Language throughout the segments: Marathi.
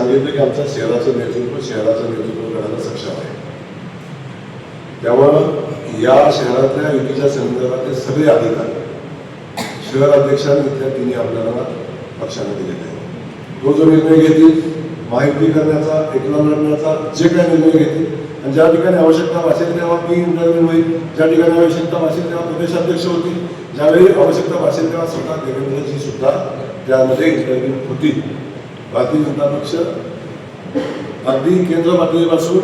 सांगितलं की आमच्या शहराचं नेतृत्व शहराचं नेतृत्व करायला सक्षम आहे. त्यामुळं या शहरातल्या युतीच्या संदर्भातले सगळे अधिकार शहर अध्यक्षांनी तिने आपल्याला पक्षाने दिलेले आहे तो जो निर्णय घेतील माहिती करण्याचा एकला लढण्याचा जे काही निर्णय घेतील आणि ज्या ठिकाणी आवश्यकता भासेल तेव्हा मी इंटरव्ह्यू होईल ज्या ठिकाणी आवश्यकता भासेल तेव्हा प्रदेशाध्यक्ष होतील ज्यावेळी आवश्यकता भासेल तेव्हा स्वतः देवेंद्रजी सुद्धा त्यामध्ये इंटरव्ह्यू होतील. भारतीय जनता पक्ष अगदी केंद्र पातळीपासून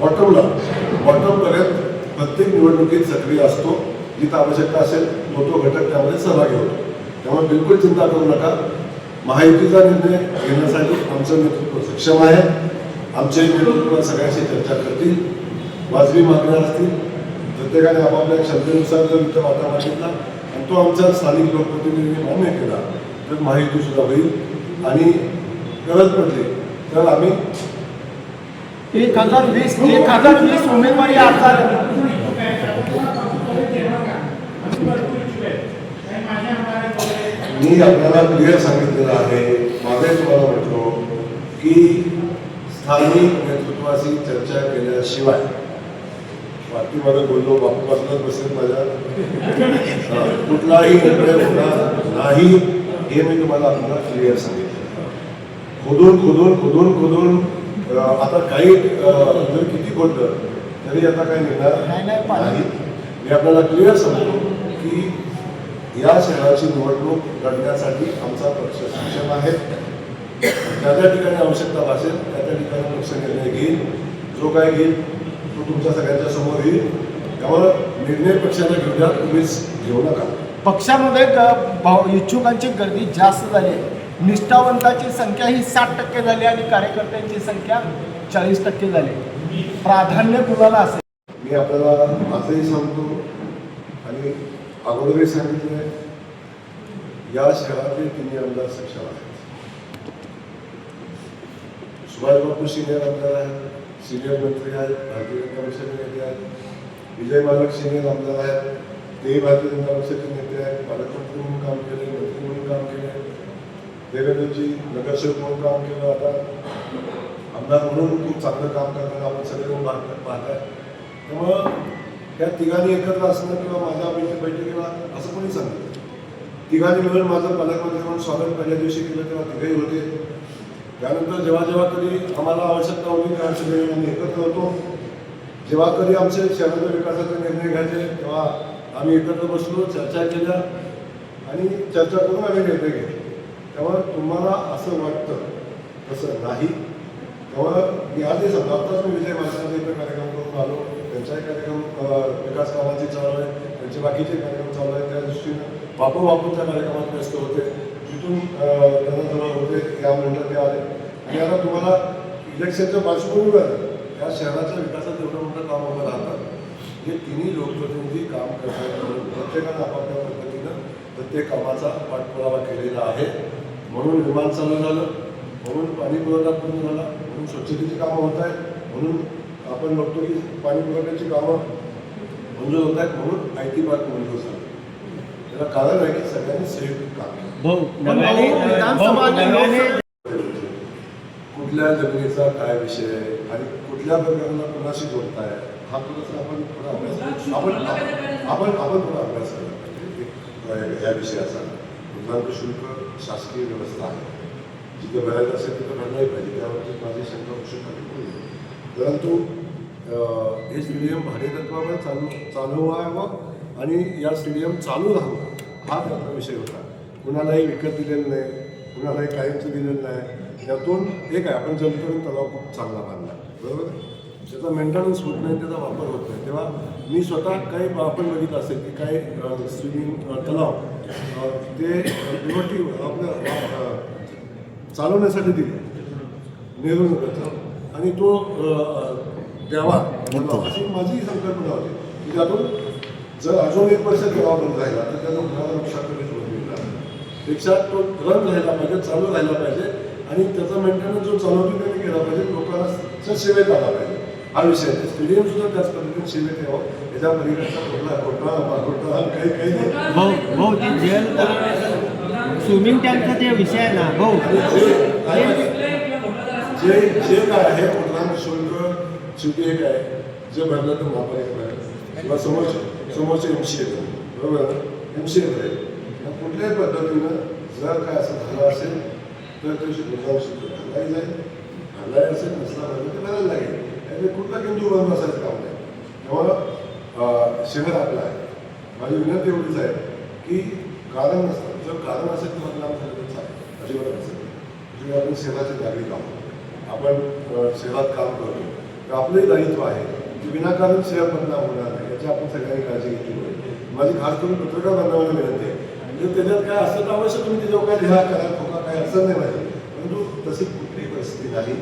बॉटमला बॉटमपर्यंत प्रत्येक निवडणुकीत सक्रिय असतो जिथं आवश्यकता असेल तो तो घटक त्यामध्ये सहभागी होतो. त्यामुळे बिलकुल चिंता करू नका. महायुतीचा निर्णय घेण्यासाठी आमचं नेतृत्व सक्षम आहे. आमचे नेतृत्व सगळ्यांशी चर्चा करतील. वाजवी मागण्या असतील. प्रत्येकाने आपापल्या क्षमतेनुसार जर विचार वाटा मागितला आणि तो आमच्या स्थानिक लोकप्रतिनिधींनी मान्य केला तर महायुती सुद्धा होईल. आणि गरज पडली. तर आम्ही एक हजार वीस एक हजार वीस उमेदवारी अर्ज. मी आपल्याला क्लिअर सांगितलेलं आहे. मागे तुम्हाला म्हटलो की स्थानिक नेतृत्वाशी चर्चा केल्याशिवाय बाकी मला बोललो बापू बसलाच बसेल माझ्या. कुठलाही निर्णय होणार नाही हे मी तुम्हाला आपल्याला क्लिअर सांगितलं. खोदून खोदून खोदून खोदून आता काही जर किती खोदलं तरी आता काही निघणार नाही, मी आपल्याला क्लिअर सांगतो की या शहराची निवडणूक लढण्यासाठी आमचा पक्ष सक्षम आहे. ज्या ज्या ठिकाणी आवश्यकता भासेल त्या त्या ठिकाणी पक्ष निर्णय घेईल. जो काय घेईल तो तुमच्या सगळ्यांच्या समोर येईल. त्यामुळं निर्णय पक्षाला घेऊ द्या तुम्हीच घेऊ नका. पक्षामध्ये इच्छुकांची गर्दी जास्त झाली आहे. निष्ठावंताची संख्या ही साठ टक्के झाली आणि कार्यकर्त्यांची संख्या चाळीस टक्के झाली. प्राधान्य कुणाला असेल? मी आपल्याला आजही सांगतो आणि अगोदरही सांगितले या शहरातले तिन्ही आमदार सक्षम आहेत. सुभाष बापू सिनियर आमदार आहेत सिनियर मंत्री आहेत भारतीय जनता पक्षाचे नेते आहेत विजय मालक सिनियर आमदार आहेत तेही भारतीय जनता पक्षाचे नेते आहेत पालकमंत्री म्हणून काम केले मंत्री म्हणून काम केले. देवेंद्रजी नगरसेवक म्हणून काम केलं आता आमदार म्हणून खूप चांगलं काम करताना आपण सगळेजण पाहत पाहताय. त्यामुळं त्या तिघांनी एकत्र असणं किंवा माझ्या बैठक बैठकीला असं कोणी सांगितलं तिघांनी मिळून माझं पालकमंत्री म्हणून स्वागत पहिल्या दिवशी केलं तेव्हा तिघही होते. त्यानंतर जेव्हा जेव्हा कधी आम्हाला आवश्यकता होती त्या सगळे आम्ही एकत्र होतो. जेव्हा कधी आमचे शहराच्या विकासाचे निर्णय घ्यायचे तेव्हा आम्ही एकत्र बसलो चर्चा केल्या आणि चर्चा करून आम्ही निर्णय घेतले. तेव्हा तुम्हाला असं वाटतं तसं नाही. त्यामुळं मी आधी सांगतो आत्ताच मी विजय माणसांचा इथं कार्यक्रम करून आलो. त्यांचाही कार्यक्रम विकास कामाची चालू आहे. त्यांचे बाकीचे कार्यक्रम चालू आहेत. त्या दृष्टीनं बापू बापूंच्या कार्यक्रमात व्यस्त होते. तिथून त्यांना जवळ होते या मंडळ ते आले. आणि आता तुम्हाला इलेक्शनच्या पार्श्वभूमीवर या शहराच्या विकासात एवढं मोठं काम उभं राहतं. हे तिन्ही लोकप्रतिनिधी काम करतात प्रत्येकानं आपापल्या पद्धतीनं प्रत्येक कामाचा पाठपुरावा केलेला आहे. म्हणून विमान चालू झालं म्हणून पाणी पुरवठा पूर्ण झाला म्हणून स्वच्छतेची कामं होत आहेत म्हणून आपण बघतो की पाणी पुरवठ्याची कामं मंजूर होत आहेत म्हणून आय टी पार्क मंजूर झालं. त्याला कारण आहे की सगळ्यांनी संयुक्त काम केलं. कुठल्या जमिनीचा काय विषय आहे आणि कुठल्या प्रकाराला कोणाशी जोडताय हा थोडासा आपण थोडा अभ्यास आपण आपण आपण थोडा अभ्यास करायला पाहिजे एक, या विषयाचा. मुद्रांक शुल्क शासकीय व्यवस्था आहे. जिथे भरायचं असेल तिथं भरलाही पाहिजे. त्यावरती माझी शंका होऊ शकत परंतु हे स्टेडियम भाडेतत्वावर चालू चालू व्हावं आणि या स्टेडियम चालू राहावं हा त्याचा विषय होता. कुणालाही विकत दिलेलं नाही कुणालाही कायमचं दिलेलं नाही. त्यातून एक आहे आपण जनतेकडून तलाव खूप चांगला बांधला बरोबर? त्याचा मेंटेनन्स होत नाही त्याचा वापर होत नाही. तेव्हा मी स्वतः काही आपण बघितलं असेल की काही स्विमिंग तलाव ते पिवटी आपलं अं, चालवण्यासाठी दिले. नेहरू नगरचा आणि तो द्यावा अशी माझी संकल्पना होती. की त्यातून जर अजून एक वर्ष तेव्हा बंद राहिला तर त्याला कुणाला नुकसानपेक्षा तो रन राहिला पाहिजे चालू राहिला पाहिजे. आणि त्याचा मेंटेनन्स जो चालवतो त्यांनी केला पाहिजे. लोकांना सेवेत आला पाहिजे. हा विषय आहे स्टेडियम सुद्धा त्याच पद्धतीने सेवेत यावं याच्या पलीकडचा कुठला खोटा खोटा काही काही भाऊ भाऊ ते जेल स्विमिंग टँकचा ते विषय आहे ना भाऊ. जे- जे काय आहे मतदान शुल्क शेवटी एक आहे. जे भरलं तर महापालिका किंवा समोरचे समोरचे एम सी ए बरोबर? एम सी ए भरेल. कुठल्याही पद्धतीनं जर काय असं झालं असेल तर त्याची मतदान शुल्क भरलाही जाईल भरलाही असेल नसला तर लागेल. म्हणजे कुठला किंतू बंद असायचं काम नाही तेव्हा शहर आपला आहे. माझी विनंती एवढीच आहे की कारण नसतं. जर कारण असेल तर मतदान झालं तर चालेल. अजिबात असेल म्हणजे आपण शहराचे नागरिक आहोत. आपण शहरात काम करतो. तर आपलंही दायित्व आहे की विनाकारण शहर बदनाम होणार नाही. याची आपण सगळ्यांनी काळजी घेतली पाहिजे. माझी खास करून पत्रकार बांधवांना विनंती आहे. म्हणजे त्याच्यात काय असतं तर अवश्य तुम्ही त्याच्यावर काय लिहा करा ठोका काय अडचण नाही माझी परंतु तशी कुठलीही परिस्थिती नाही.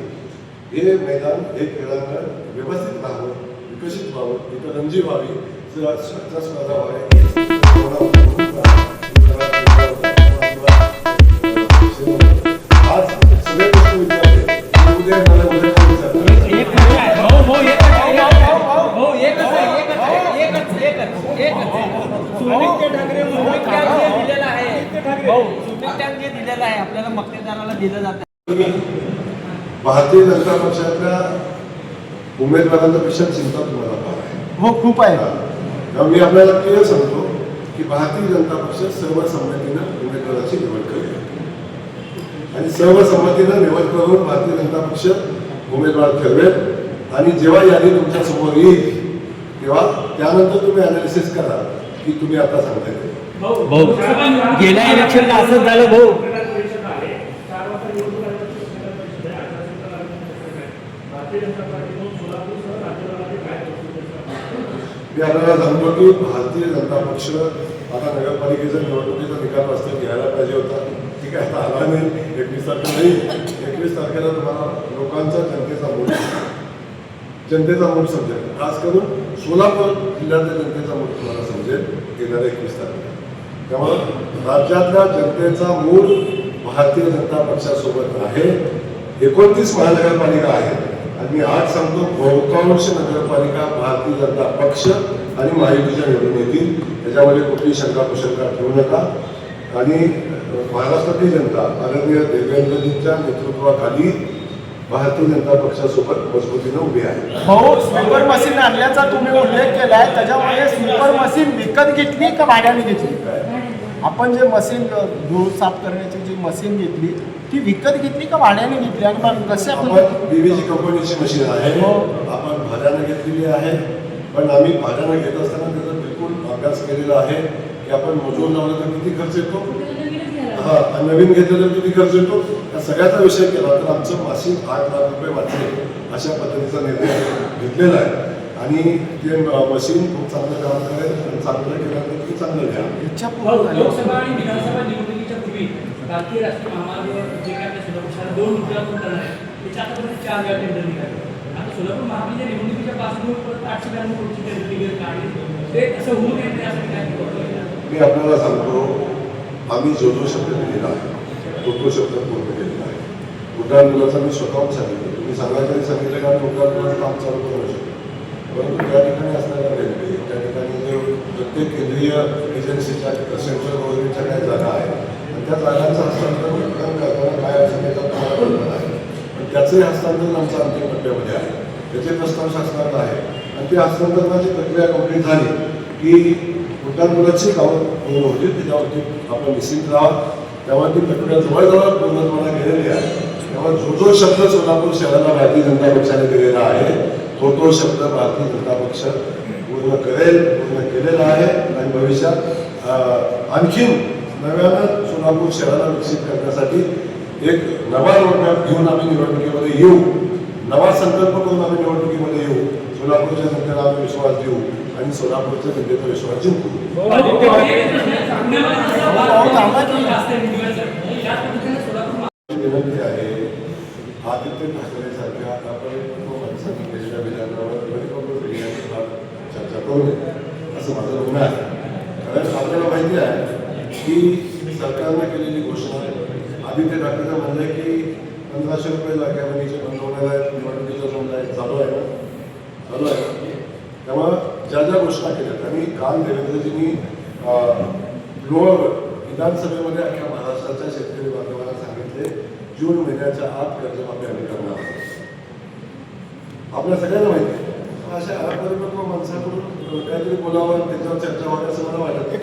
हे मैदान हे क्रीडांगण व्यवस्थित व्हावं विकसित व्हावं इथं रंजी व्हावी स्पर्धा व्हावी भारतीय जनता पक्षातल्या उमेदवारांचा विषय चिंता तुम्हाला फार आहे. हो खूप आहे. मी आपल्याला क्लिअर सांगतो की भारतीय जनता पक्ष सर्वसंमतीनं उमेदवाराची निवड करेल आणि सर्वसंमतीनं निवड करून भारतीय जनता पक्ष उमेदवार ठरवेल. आणि जेव्हा यादी तुमच्यासमोर येईल तेव्हा त्यानंतर तुम्ही अनालिसिस करा की तुम्ही आता सांगताय गेल्या इलेक्शनला असंच झालं भाऊ. मी आपल्याला सांगतो की भारतीय जनता पक्ष आता नगरपालिकेचा निवडणुकीचा निकाल वाजता घ्यायला पाहिजे होता. ठीक आहे आता आला नाही. एकवीस तारखेला नाही एकवीस तारखेला तुम्हाला लोकांचा जनतेचा मूड जनतेचा मूळ समजेल. खास करून सोलापूर जिल्ह्यातल्या जनतेचा मूळ तुम्हाला समजेल येणाऱ्या एकवीस तारखेला. त्यामुळं राज्यातल्या जनतेचा मूड भारतीय जनता पक्षासोबत आहे. एकोणतीस महानगरपालिका आहेत. आणि मी आज सांगतो बहुतांश नगरपालिका भारतीय जनता पक्ष आणि महायुतीच्या निवडून येतील त्याच्यामध्ये कुठली शंका कुशंका ठेवू नका. आणि अं, महाराष्ट्रातली जनता आदरणीय देवेंद्रजींच्या नेतृत्वाखाली भारतीय जनता पक्षासोबत मजबूतीनं उभी आहे. भाऊ स्लीपर मशीन आणल्याचा तुम्ही उल्लेख केलाय त्याच्यामुळे स्लीपर मशीन विकत घेतली का भाड्याने घेतली? आपण जे मशीन धूळ साफ करण्याची जी मशीन घेतली ती विकत घेतली का भाड्याने घेतली? आणि कसे आपण बीबीजी कंपनीची मशीन आहे. हो. आपण भाड्यानं घेतलेली आहे. पण आम्ही भाड्यानं घेत असताना त्याचा बिलकुल अभ्यास केलेला आहे की आपण मजूर लावलं तर किती खर्च येतो? हा नवीन घेतलं तर किती खर्च येतो? या सगळ्याचा विषय केला. तर आमचं मासिक आठ लाख रुपये वाचले अशा पद्धतीचा निर्णय घेतलेला आहे. आणि ते मशीन खूप चांगलं काम करेल आणि चांगलं केल्यानंतर तुम्ही चांगलं घ्या. इच्छा पूर्ण भाऊ, झाली. लोकसभा आणि विधानसभा निवडणुकीच्या पूर्वी राष्ट्रीय राष्ट्रीय महामार्ग जे काय सोलापूर दोन रुपया करणार आहे त्याच्या आतापर्यंत चार वेळा टेंडर निघाले. आता सोलापूर महापालिका निवडणुकीच्या पार्श्वभूमीवर परत आठशे ब्याण्णव कोटीची टेंडर निघेल काढली. ते असं होऊ नये त्यासाठी काय केलं मी आपल्याला सांगतो आम्ही जो जो शब्द दिलेला आहे तो तो शब्द पूर्ण केलेला आहे. उड्डाण मुलाचा मी स्वतःहून सांगितलं. तुम्ही सांगायला तरी सांगितलं का उड्डाण मुलाचं काम चालू करू शकतो परंतु त्या ठिकाणी असणाऱ्या रेल्वे त्या ठिकाणी जे प्रत्येक केंद्रीय एजन्सीच्या सेंट्रल गव्हर्नमेंटच्या काही जागा आहेत आणि त्या जागांचं हस्तांतरण करताना काय असेल त्याचा तुम्हाला कल्पना आहे? पण त्याचंही हस्तांतरण आमच्या अंतिम टप्प्यामध्ये आहे. त्याचे प्रस्ताव शासनाला आहे. आणि ती हस्तांतरणाची प्रक्रिया कंप्लीट झाली की उड्डाण मुलाची कामं पूर्ण त्याच्यावरती आपण निश्चित राहा तेव्हा ती प्रक्रिया जवळजवळ पूर्णत्वाला गेलेली आहे. तेव्हा जो जो शब्द सोलापूर शहराला भारतीय जनता पक्षाने दिलेला आहे तो तो शब्द भारतीय जनता पक्ष पूर्ण करेल पूर्ण केलेला आहे आणि भविष्यात आणखीन नव्यानं सोलापूर शहराला विकसित करण्यासाठी एक नवा रोडमॅप घेऊन आम्ही निवडणुकीमध्ये येऊ. नवा संकल्प करून आम्ही निवडणुकीमध्ये येऊ. सोलापूरच्या जनतेला आम्ही विश्वास देऊ आणि सोलापूरच्या जनतेचा विश्वास जिंकू. विनंती आहे आदित्य ठाकरे सारख्या आपण चर्चा असं माझं म्हणणं आहे. कारण आपल्याला माहिती आहे की सरकारने केलेली घोषणा आदित्य ठाकरेचं म्हणणं आहे की पंधराशे रुपये लाख्या बहिणीचे बंद होणार आहेत आहे चालू आहे ना? चालू आहे. तेव्हा ज्या ज्या घोषणा केल्यात आणि काल देवेंद्रजींनी अं, लोअर विधानसभेमध्ये अख्ख्या महाराष्ट्राच्या शेतकरी बांधवांना सांगितले जून महिन्याच्या आत कर्जमाफी आम्ही करणार आपल्या सगळ्यांना माहिती आहे. अशा अपरिपक्व माणसाकडून काहीतरी बोलावं त्याच्यावर चर्चा व्हावी असं मला वाटत नाही.